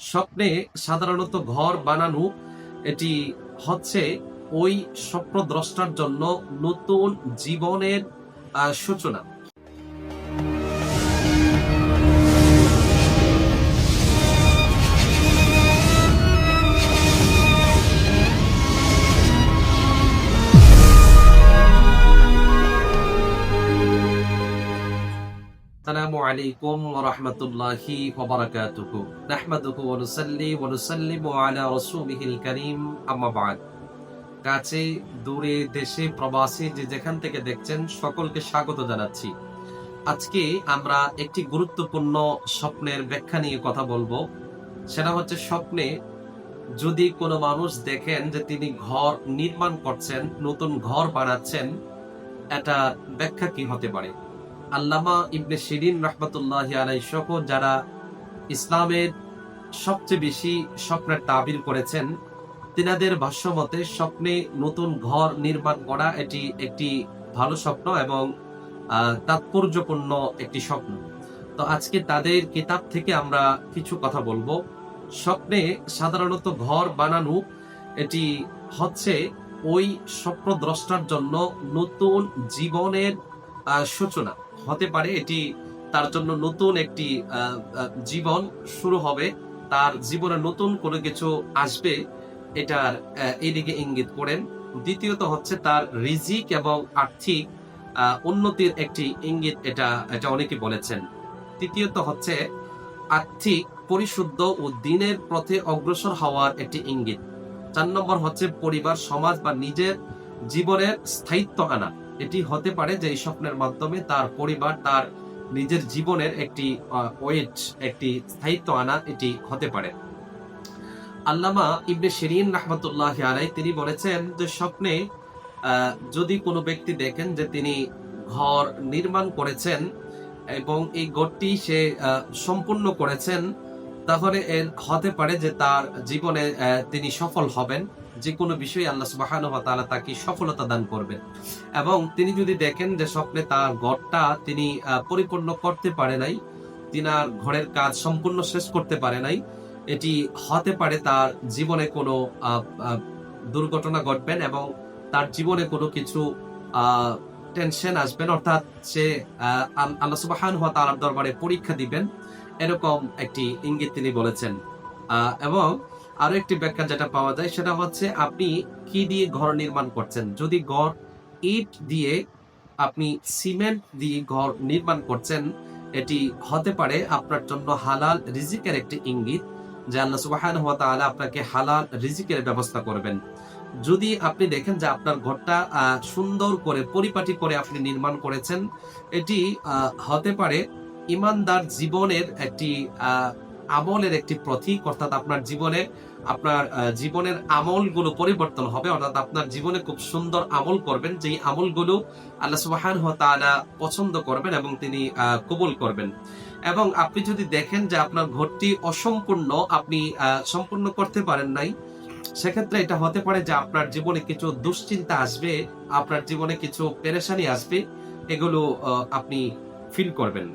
স্বপ্নে সাধারণত ঘর বানানো এটি হচ্ছে ওই স্বপ্নদ্রষ্টার জন্য নতুন জীবনের কাছে, দূরে দেশে যে যেখান থেকে দেখছেন সকলকে স্বাগত জানাচ্ছি। আজকে আমরা একটি গুরুত্বপূর্ণ স্বপ্নের ব্যাখ্যা নিয়ে কথা বলব। সেটা হচ্ছে স্বপ্নে যদি কোনো মানুষ দেখেন যে তিনি ঘর নির্মাণ করছেন, নতুন ঘর বানাচ্ছেন এটা ব্যাখ্যা কি হতে পারে? আল্লামা ইবনে শিরিন রহমতুল্লাহ আলাই সহ যারা ইসলামের সবচেয়ে বেশি স্বপ্নের তাবির করেছেন, তিনাদের ভাষ্য মতে স্বপ্নে নতুন ঘর নির্মাণ করা এটি একটি ভালো স্বপ্ন এবং তাৎপর্যপূর্ণ একটি স্বপ্ন। তো আজকে তাদের কিতাব থেকে আমরা কিছু কথা বলব। স্বপ্নে সাধারণত ঘর বানানো, এটি হচ্ছে ওই স্বপ্নদ্রষ্টার জন্য নতুন জীবনের সূচনা। হতে পারে এটি তার জন্য নতুন একটি জীবন শুরু হবে তার জীবনে নতুন কোনো কিছু আসবে এটার আহ, এইদিকে ইঙ্গিত করেন। দ্বিতীয়ত হচ্ছে তার রিজিক এবং আর্থিক উন্নতির একটি ইঙ্গিত এটা এটা অনেকে বলেছেন। তৃতীয়ত হচ্ছে আর্থিক পরিশুদ্ধ ও দিনের পথে অগ্রসর হওয়ার একটি ইঙ্গিত। চার নম্বর হচ্ছে পরিবার সমাজ বা নিজের জীবনের স্থায়িত্ব আনা। এটি হতে পারে যে এই স্বপ্নের মাধ্যমে তার পরিবার, তার নিজের জীবনের একটি ওয়েট একটি স্থায়িত্ব আনা এটি হতে পারে। আল্লামা ইবনে শিরিন রহমতুল্লাহ আলাই তিনি বলেছেন যে স্বপ্নে যদি কোনো ব্যক্তি দেখেন যে তিনি ঘর নির্মাণ করেছেন এবং এই ঘরটি সে সম্পূর্ণ করেছেন, তাহলে এর হতে পারে যে তার জীবনে তিনি সফল হবেন। যে কোনো বিষয়ে আল্লাহ সুবাহানুহ তাআলা তাকে সফলতা দান করবেন। এবং তিনি যদি দেখেন যে স্বপ্নে তার ঘরটা তিনি পরিপূর্ণ করতে পারে নাই, তিনার ঘরের কাজ সম্পূর্ণ শেষ করতে পারে নাই, এটি হতে পারে তার জীবনে কোনো দুর্ঘটনা ঘটবেন এবং তার জীবনে কোনো কিছু টেনশন আসবেন। অর্থাৎ সে আল্লাহ সুবাহানুহ তাআলার দরবারে পরীক্ষা দিবেন। এরকম একটি ইঙ্গিত তিনি বলেছেন। এবং আরও একটি ব্যাখ্যা যেটা পাওয়া যায়, সেটা হচ্ছে আপনি কি দিয়ে ঘর নির্মাণ করছেন? যদি ঘর ইট দিয়ে আপনি সিমেন্ট দিয়ে ঘর নির্মাণ করছেন, এটি হতে পারে আপনার জন্য হালাল রিজিকের একটি ইঙ্গিত, যে আল্লাহ সুবাহান ওয়া তাআলা আপনাকে হালাল রিজিকের ব্যবস্থা করবেন। যদি আপনি দেখেন যে আপনার ঘরটা সুন্দর করে পরিপাটি করে আপনি নির্মাণ করেছেন, এটি হতে পারে ইমানদার জীবনের একটি আমলের একটি প্রতীক, অর্থাৎ আপনার জীবনে, আপনার জীবনের আমলগুলো পরিবর্তন হবে, অর্থাৎ আপনার জীবনে খুব সুন্দর আমল করবেন, যেই আমলগুলো আল্লাহ সুবাহান তাআলা পছন্দ করবেন এবং তিনি কবুল করবেন। এবং আপনি যদি দেখেন যে আপনার ঘরটি অসম্পূর্ণ, আপনি সম্পূর্ণ করতে পারেন নাই, সেক্ষেত্রে এটা হতে পারে যে আপনার জীবনে কিছু দুশ্চিন্তা আসবে, আপনার জীবনে কিছু পেরেশানি আসবে, এগুলো আপনি ফিল করবেন।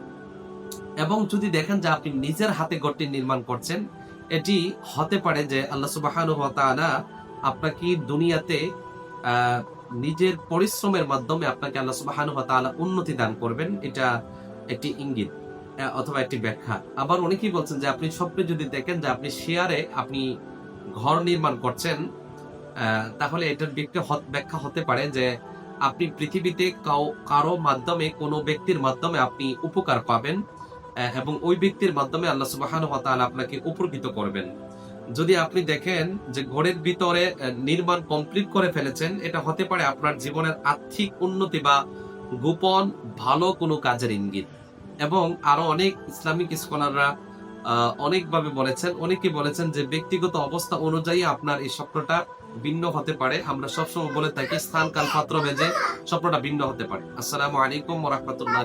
এবং যদি দেখেন যে আপনি নিজের হাতে ঘরটি নির্মাণ করছেন, এটি হতে পারে যে আল্লাহ সুবাহানুবতালা আপনাকে দুনিয়াতে নিজের পরিশ্রমের মাধ্যমে আপনাকে আল্লাহ সুবাহানুবতালা উন্নতি দান করবেন, এটা একটি ইঙ্গিত অথবা একটি ব্যাখ্যা। আবার অনেকেই বলছেন যে আপনি স্বপ্নে যদি দেখেন যে আপনি শেয়ারে আপনি ঘর নির্মাণ করছেন তাহলে এটার ব্যাখ্যা হত- পারে যে আপনি পৃথিবীতে কারও মাধ্যমে কোনো ব্যক্তির মাধ্যমে আপনি উপকার পাবেন এবং ওই ব্যক্তির মাধ্যমে আল্লাহ সুবাহান আপনাকে উপকৃত করবেন। যদি আপনি দেখেন যে ঘরের ভিতরে নির্মাণ কমপ্লিট করে ফেলেছেন, এটা হতে পারে আপনার জীবনের আর্থিক উন্নতি বা গোপন, ভালো কোনো কাজের ইঙ্গিত। এবং আরও অনেক ইসলামিক স্কলাররা অনেকভাবে বলেছেন, অনেকে বলেছেন যে ব্যক্তিগত অবস্থা অনুযায়ী আপনার এই স্বপ্নটা ভিন্ন হতে পারে। আমরা সবসময় বলে থাকি, স্থান কাল পাত্র ভেজে স্বপ্নটা ভিন্ন হতে পারে। আসসালামু আলাইকুম রহমতুল্লাহ